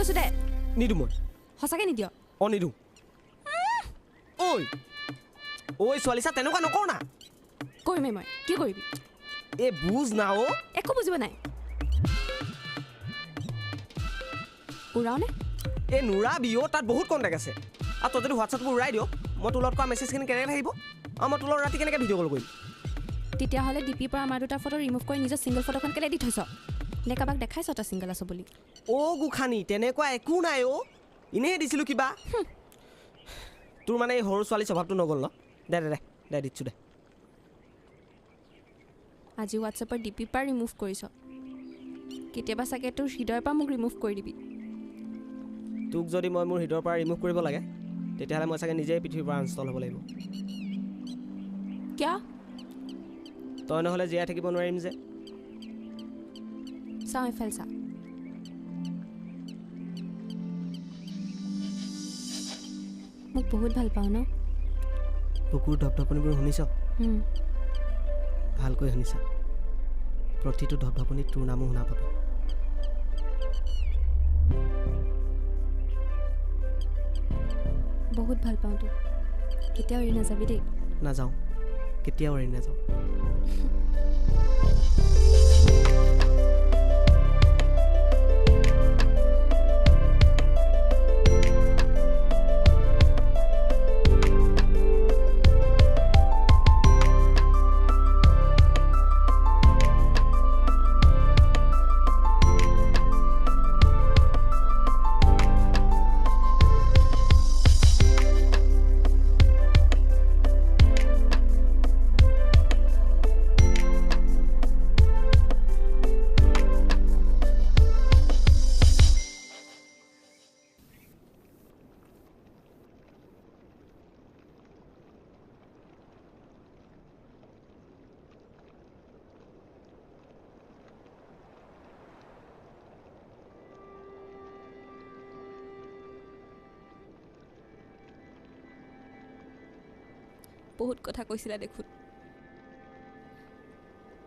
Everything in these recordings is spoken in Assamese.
কৈছোঁ দে। নিদিওঁ মই। সঁচাকৈ নিদিয়। অঁ নিদিওঁ ঐ। ঐ ছোৱালী চা তেনেকুৱা নকৰ না। কৰিমেই মই। কি কৰিবি? এই বুজ না অ' একো বুজিব নাই। উৰাওনে? এই নোৰাবি অ' তাত বহুত কণ্টেক্ট আছে। আৰু তই যদি হোৱাটছআপটো উৰাই দিয় মই তোৰ লগত কোৱা মেছেজখিনি কেনেকৈ থাকিব আৰু মই তোৰ লগত ৰাতি কেনেকৈ ভিডিঅ' কল কৰিম? তেতিয়াহ'লে ডিপিৰ পৰা আমাৰ দুটা ফটো ৰিমুভ কৰি নিজৰ ছিংগল ফটোখন কেলৈ দি থৈছ নে কাৰোবাক দেখাইছ তই ছিংগল আছ বুলি? অ' গোখানি তেনেকুৱা একো নাই অ' এনেহে দিছিলোঁ কিবা। তোৰ মানে এই সৰু ছোৱালী স্বভাৱটো নগ'ল ন? দে দে দে দে দিছোঁ দে। আজি হোৱাটছএপৰ ডিপিৰ পৰা ৰিমুভ কৰিছ। কেতিয়াবা চাগে তোৰ হৃদয়ৰ পৰা মোক ৰিমুভ কৰি দিবি। তোক যদি মই মোৰ হৃদয়ৰ পৰা ৰিমুভ কৰিব লাগে তেতিয়াহ'লে মই চাগে নিজেই পৃথিৱীৰ পৰা আনষ্টল হ'ব লাগিব। কিয়? তই নহ'লে জীয়াই থাকিব নোৱাৰিম যে। এইফালে চা মোক বহুত ভাল পাওঁ ন বুকুৰ ধপধপনিবোৰ শুনিছ ভালকৈ শুনিছা প্ৰতিটো ধপধপনিত তোৰ নামো শুনা পাবি বহুত ভাল পাওঁ তোক কেতিয়াও এৰি নাযাবি দেই নাযাওঁ কেতিয়াও এৰি নাযাওঁ বহুত কথা কৈছিলা দেখোন।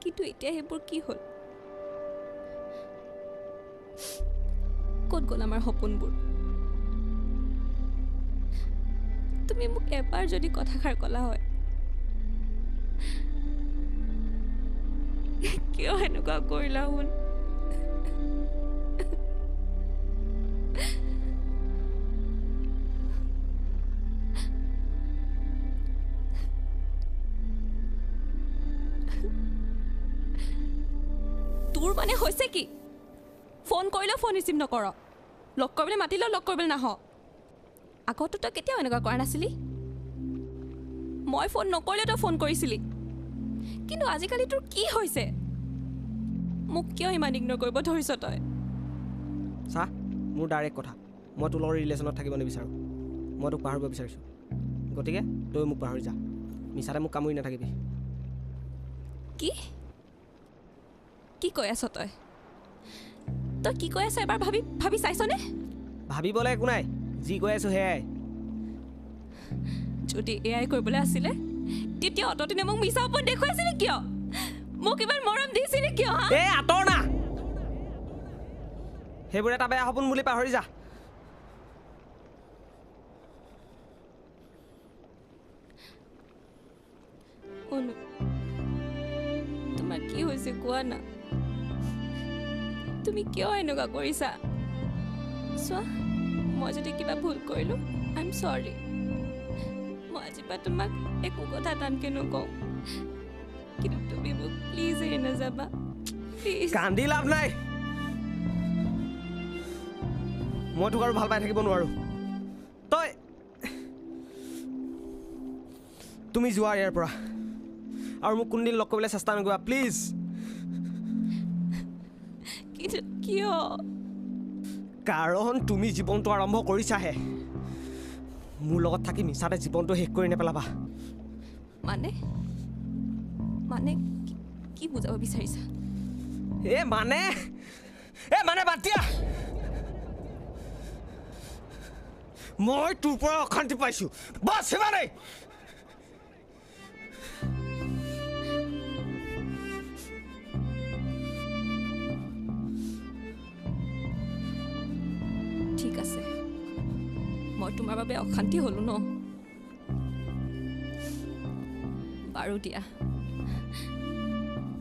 কিন্তু এতিয়া সেইবোৰ কি হ'ল? ক'ত গ'ল আমাৰ সপোনবোৰ? তুমি মোক এবাৰ যদি কথাষাৰ ক'লা হয় কিয় এনেকুৱা কৰিলা শুন ফোন ৰিচিভ নকৰ। লগ কৰিবলৈ মাতিলেও লগ কৰিবলৈ নাহ। আগতো তই কেতিয়াও এনেকুৱা কৰা নাছিলি? মই ফোন নকৰিলেও তই ফোন কৰিছিলি। কিন্তু আজিকালি তোৰ কি হৈছে? মোক কিয় ইমান ইগন'ৰ কৰিব ধৰিছ তই? চা মোৰ ডাইৰেক্ট কথা। মই তোৰ লগত ৰিলেশ্যনত থাকিব নিবিচাৰোঁ। মই তোক পাহৰিব বিচাৰিছোঁ। গতিকে তই মোক পাহৰি যা। মিছাতে মোক কামুৰি নাথাকিবি। কি? কি কৈ আছ তই? তই কি কৈ আছ এবাৰ? ভাবি ভাবি চাইছনে? ভাবিবলৈ একো নাই। যি কৈ আছোঁ সেয়াই। যদি এয়াই কৰিবলৈ আছিলে তেতিয়া অতদিনে মোক মিছা ওপৰত দেখুৱাইছিলে কিয়? মোক ইমান মৰম দিছিলে কিয় আঁতৰ না! সেইবোৰ এটা বেয়া সপোন বুলি পাহৰি যা। তোমাৰ কি হৈছে কোৱা না? তুমি কিয় এনেকুৱা কৰিছা? চোৱা, মই যদি কিবা ভুল কৰিলোঁ আই এম চৰি মই আজিৰ পৰা তোমাক একো কথা টানকৈ নকওঁ। কিন্তু তুমি মোক প্লিজ এৰি নাযাবা। কান্দি লাভ নাই। মই তোক আৰু ভালো পাই থাকিব নোৱাৰোঁ। তই তুমি যোৱা ইয়াৰ পৰা। আৰু মোক কোনদিন লগ কৰিবলৈ চেষ্টা নকৰিবা প্লিজ কিয়? কাৰণ তুমি জীৱনটো আৰম্ভ কৰিছাহে। মোৰ লগত থাকি মিছাতে জীৱনটো শেষ কৰি নেপেলাবা। মানে? মানে কি- বুজাব বিচাৰিছা? এ মানে? এ মানে বাদ দিয়া! মই তোৰ পৰা অশান্তি পাইছো। বাছ সিমানেই! মই তোমাৰ বাবে অশান্তি হ'লোঁ ন? বাৰু দিয়া।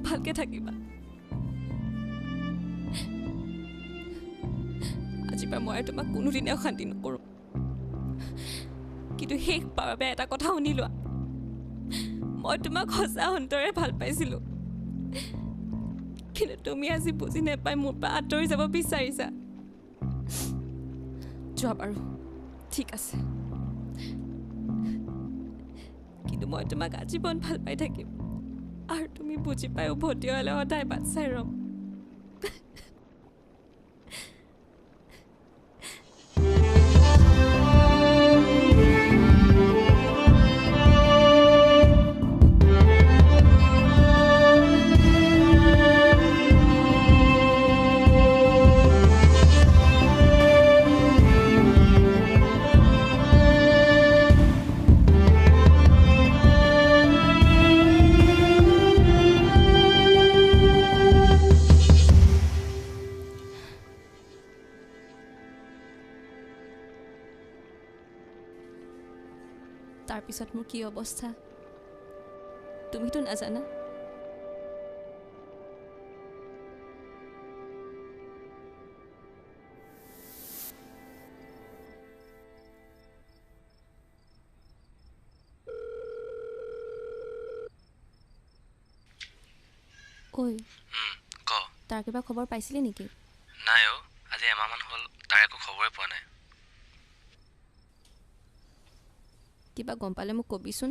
ভালকে থাকিবা। আজিৰ পৰা মই তোমাক কোনোদিনে অশান্তি নকৰোঁ। কিন্তু শেষবাৰৰ বাবে এটা কথা শুনি লোৱা। মই তোমাক সঁচা অন্তৰে ভাল পাইছিলোঁ। কিন্তু তুমি আজি বুজি নাপাই মোৰ পৰা আঁতৰি যাব বিচাৰিছা। যোৱা বাৰু। ঠিক আছে। কিন্তু মই তোমাক আজীৱন ভাল পাই থাকিম। আৰু তুমি বুজি পাই উভতি হ'লে সদায় বাট চাই ৰ'ম। কি অৱস্থা? তুমিতো নাজানা? ঐ তাৰ কিবা খবৰ পাইছিলি নেকি নাই অ' আজি এমাহমান হ'ল তাৰ একো খবৰে পোৱা নাই কিবা গম পালে মোক কবিচোন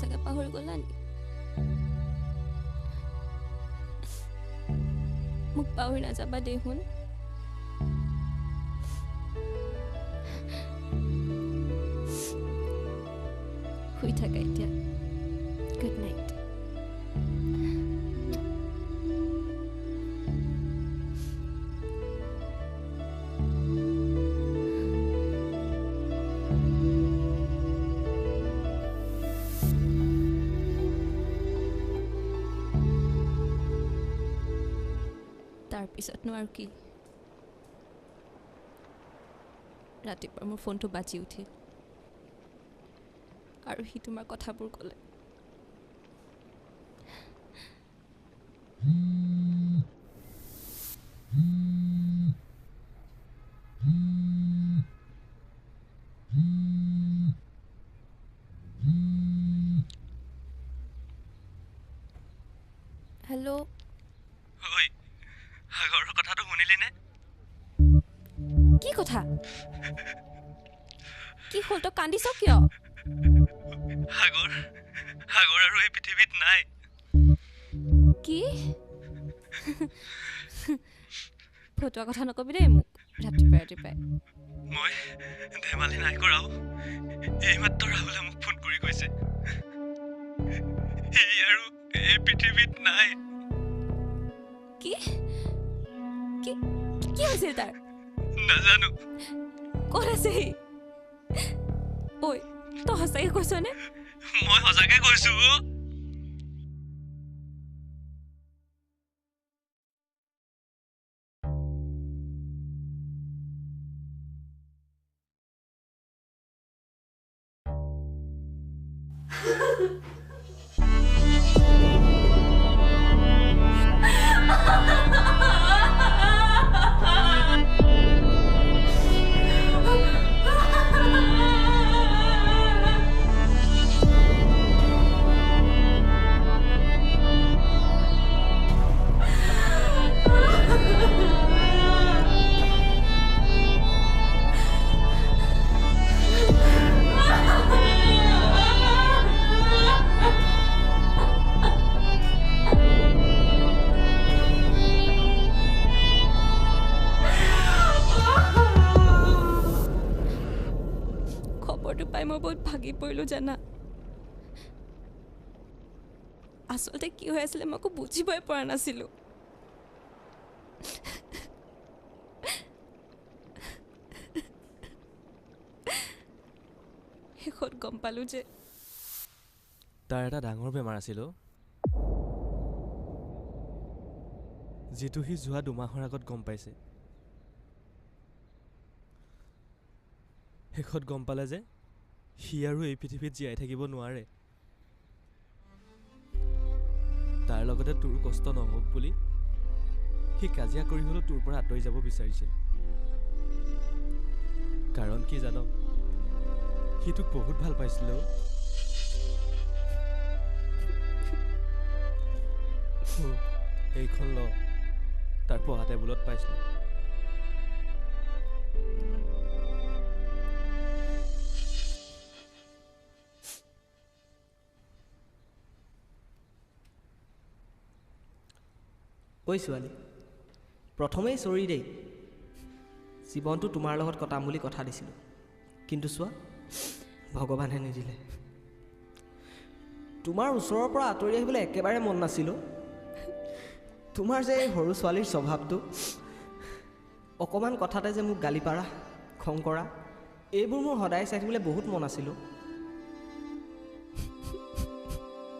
সঁচাকৈ পাহৰি গ'লা নেকি মোক পাহৰি নাযাবা দেই শুন শুই থাকা এতিয়া তাৰপিছতনো আৰু কি? ৰাতিপুৱা মোৰ ফোনটো বাজি উঠিল। আৰু সি তোমাৰ কথাবোৰ ক'লে। হেল্ল' হ'ল তই কান্দিছ কিয়? সাগৰ সাগৰ আৰু এই পৃথিৱীত নাই। কি? ফটোৱা কথা নকবি দেই মোক ৰাতিপুৱাই ৰাতিপুৱাই মই ধেমালি নাই কৰাও এইমাত্ৰ ৰাহুলে মোক ফোন কৰি কৈছে। সি আৰু এই পৃথিৱীত নাই। কি? কি কি হৈছিল তাৰ? নাজানো। ক'ত আছে সি? ঐ তই সঁচাকৈ কৈছনে মই সঁচাকে কৈছো পাই মই বহুত ভাগি পৰিলোঁ জানা। আচলতে কি হৈ আছিলে মই একো বুজিবই পৰা নাছিলোঁ। শেষত গম পালোঁ যে তাৰ এটা ডাঙৰ বেমাৰ আছিল। যিটো সি যোৱা দুমাহৰ আগত গম পাইছে। শেষত গম পালে যে সি আৰু এই পৃথিৱীত জীয়াই থাকিব নোৱাৰে। তাৰ লগতে তোৰ কষ্ট নহওক বুলি সি কাজিয়া কৰি হ'লেও তোৰ পৰা আঁতৰি যাব বিচাৰিছিল। কাৰণ কি জান সি তোক বহুত ভাল পাইছিল এইখন ল তাৰ পঢ়া টেবুলত পাইছিলোঁ। ঐ ছোৱালী প্ৰথমেই চৰি দেই জীৱনটো তোমাৰ লগত কটাম বুলি কথা দিছিলোঁ। কিন্তু চোৱা ভগৱানে নিদিলে। তোমাৰ ওচৰৰ পৰা আঁতৰি আহিবলৈ একেবাৰে মন নাছিলোঁ। তোমাৰ যে এই সৰু ছোৱালীৰ স্বভাৱটো অকণমান কথাতে যে মোক গালি পাৰা খং কৰা এইবোৰ মোৰ সদায় চাই থাকিবলৈ বহুত মন আছিলোঁ।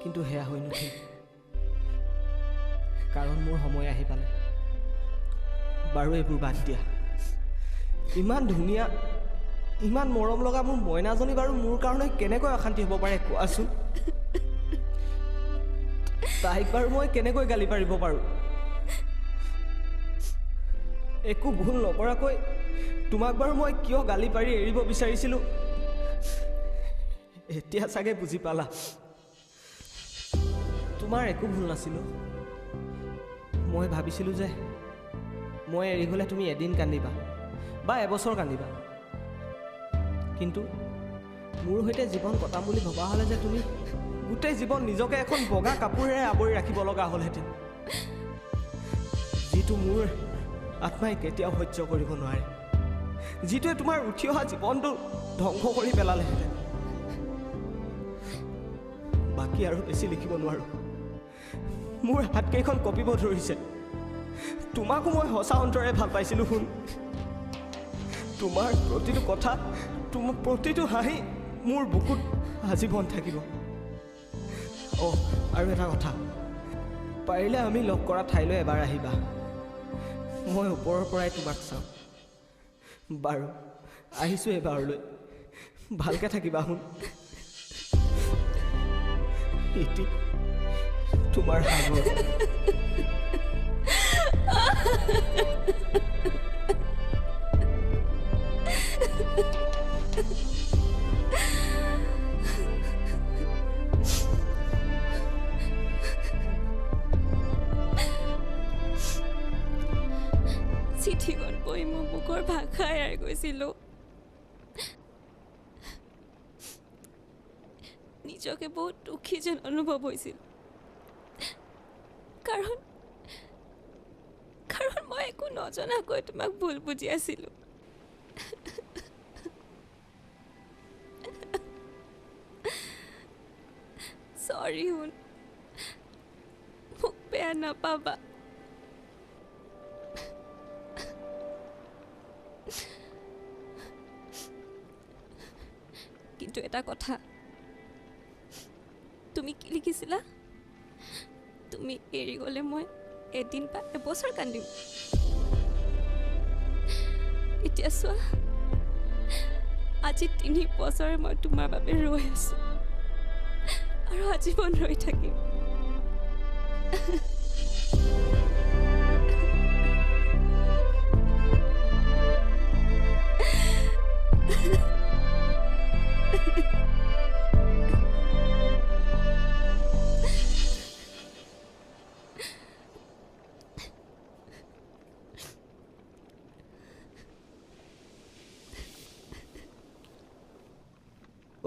কিন্তু সেয়া হৈ নুঠিল। কাৰণ মোৰ সময় আহি পালে। বাৰু এইবোৰ বাদ দিয়া। ইমান ধুনীয়া ইমান মৰম লগা মোৰ মইনাজনী বাৰু মোৰ কাৰণে কেনেকৈ অশান্তি হ'ব পাৰে কোৱাচোন? তাইক বাৰু মই কেনেকৈ গালি পাৰিব পাৰোঁ? একো ভুল নকৰাকৈ তোমাক বাৰু মই কিয় গালি পাৰি এৰিব বিচাৰিছিলোঁ? এতিয়া চাগে বুজি পালা। তোমাৰ একো ভুল নাছিলোঁ। মই ভাবিছিলোঁ যে মই এৰি গ'লে তুমি এদিন কান্দিবা বা এবছৰ কান্দিবা। কিন্তু মোৰ সৈতে জীৱন কটাম বুলি ভবা হ'লে যে তুমি গোটেই জীৱন নিজকে এখন বগা কাপোৰেৰে আৱৰি ৰাখিব লগা হ'লহেঁতেন। যিটো মোৰ আত্মাই কেতিয়াও সহ্য কৰিব নোৱাৰে। যিটোৱে তোমাৰ উঠি অহা জীৱনটো ধ্বংস কৰি পেলালেহেঁতেন। বাকী আৰু বেছি লিখিব নোৱাৰোঁ। মোৰ হাতকেইখন কঁপিব ধৰিছে। তোমাকো মই সঁচা অন্তৰে ভাল পাইছিলোঁ শুন। তোমাৰ প্ৰতিটো কথা তোমাৰ প্ৰতিটো হাঁহি মোৰ বুকুত আজীৱন থাকিব। অঁ আৰু এটা কথা। পাৰিলে আমি লগ কৰা ঠাইলৈ এবাৰ আহিবা। মই ওপৰৰ পৰাই তোমাক চাম বাৰু আহিছোঁ এইবাৰলৈ ভালকৈ থাকিবা শুন। ইতি সাগৰ চিঠিখন পঢ়ি মোৰ বুকৰ ভাষা এৰাই গৈছিলোঁ। নিজকে বহুত দুখী যেন অনুভৱ হৈছিল। কাৰণ কাৰণ মই একো নজনাকৈ তোমাক ভুল বুজি আছিলোঁ। চৰি শুন মোক বেয়া নাপাবা। কিন্তু এটা কথা তুমি কি লিখিছিলা? তুমি এৰি গ'লে মই এদিন বা এবছৰ কান্দিম। এতিয়া চোৱা আজি তিনি বছৰে মই তোমাৰ বাবে ৰৈ আছো। আৰু আজীৱন ৰৈ থাকিম।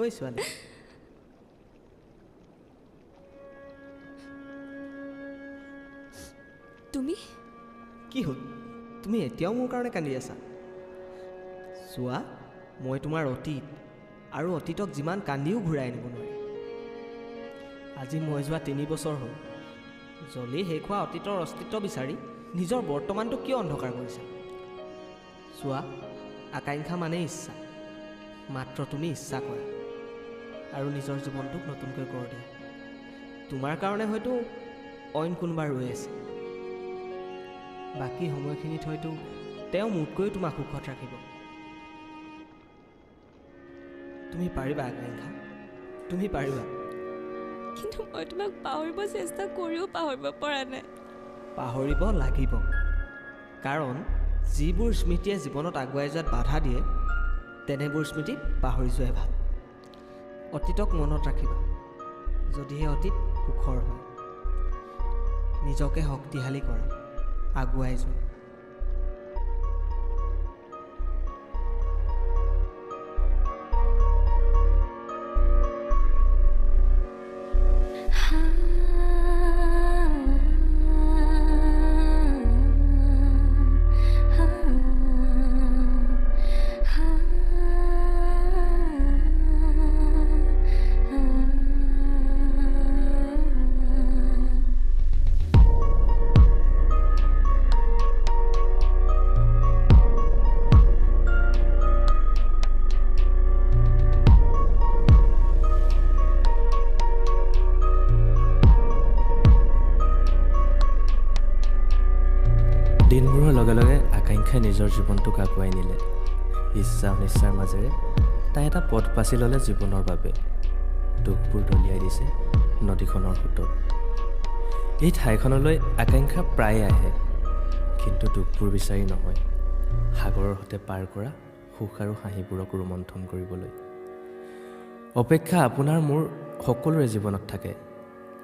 ঐ ছোৱালী তুমি কি হ'ল তুমি এতিয়াও মোৰ কাৰণে কান্দি আছা চোৱা মই তোমাৰ অতীত আৰু অতীতক যিমান কান্দিও ঘূৰাই আনিব নোৱাৰে আজি মই যোৱা তিনি বছৰ হ'ল জ্বলি শেষ হোৱা অতীতৰ অস্তিত্ব বিচাৰি নিজৰ বৰ্তমানটো কিয় অন্ধকাৰ কৰিছা চোৱা আকাংক্ষা মানে ইচ্ছা মাত্ৰ তুমি ইচ্ছা কৰা আৰু নিজৰ জীৱনটোক নতুনকৈ গঢ় দিয়া। তোমাৰ কাৰণে হয়তো অইন কোনোবা ৰৈ আছে। বাকী সময়খিনিত হয়তো তেওঁ মোতকৈও তোমাক সুখত ৰাখিব। তুমি পাৰিবা আকাংক্ষা তুমি পাৰিবা। কিন্তু মই তোমাক পাহৰিব চেষ্টা কৰিও পাহৰিব পৰা নাই। পাহৰিব লাগিব। কাৰণ যিবোৰ স্মৃতিয়ে জীৱনত আগুৱাই যোৱাত বাধা দিয়ে তেনেবোৰ স্মৃতি পাহৰি যোৱাই ভাল। অতীতক মনত ৰাখিবা যদিহে অতীত সুখৰ হয়। নিজকে শক্তিশালী কৰা আগুৱাই যোৱা। নিজৰ জীৱনটোক আগুৱাই নিলে। ইচ্ছা অনিচ্ছাৰ মাজেৰে তাই এটা পথ বাছি ল'লে জীৱনৰ বাবে। দুখবোৰ দলিয়াই দিছে নদীখনৰ সোঁতত। এই ঠাইখনলৈ আকাংক্ষা প্ৰায়ে আহে কিন্তু দুখবোৰ বিচাৰি নহয়। সাগৰৰ সৈতে পাৰ কৰা সুখ আৰু হাঁহিবোৰক ৰোমন্থন কৰিবলৈ। অপেক্ষা আপোনাৰ মোৰ সকলোৰে জীৱনত থাকে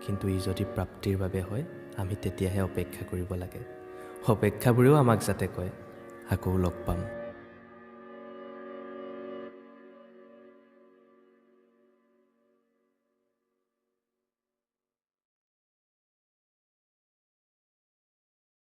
কিন্তু ই যদি প্ৰাপ্তিৰ বাবে হয় আমি তেতিয়াহে অপেক্ষা কৰিব লাগে। অপেক্ষাবোৰেও আমাক যাতে কয় 一九六品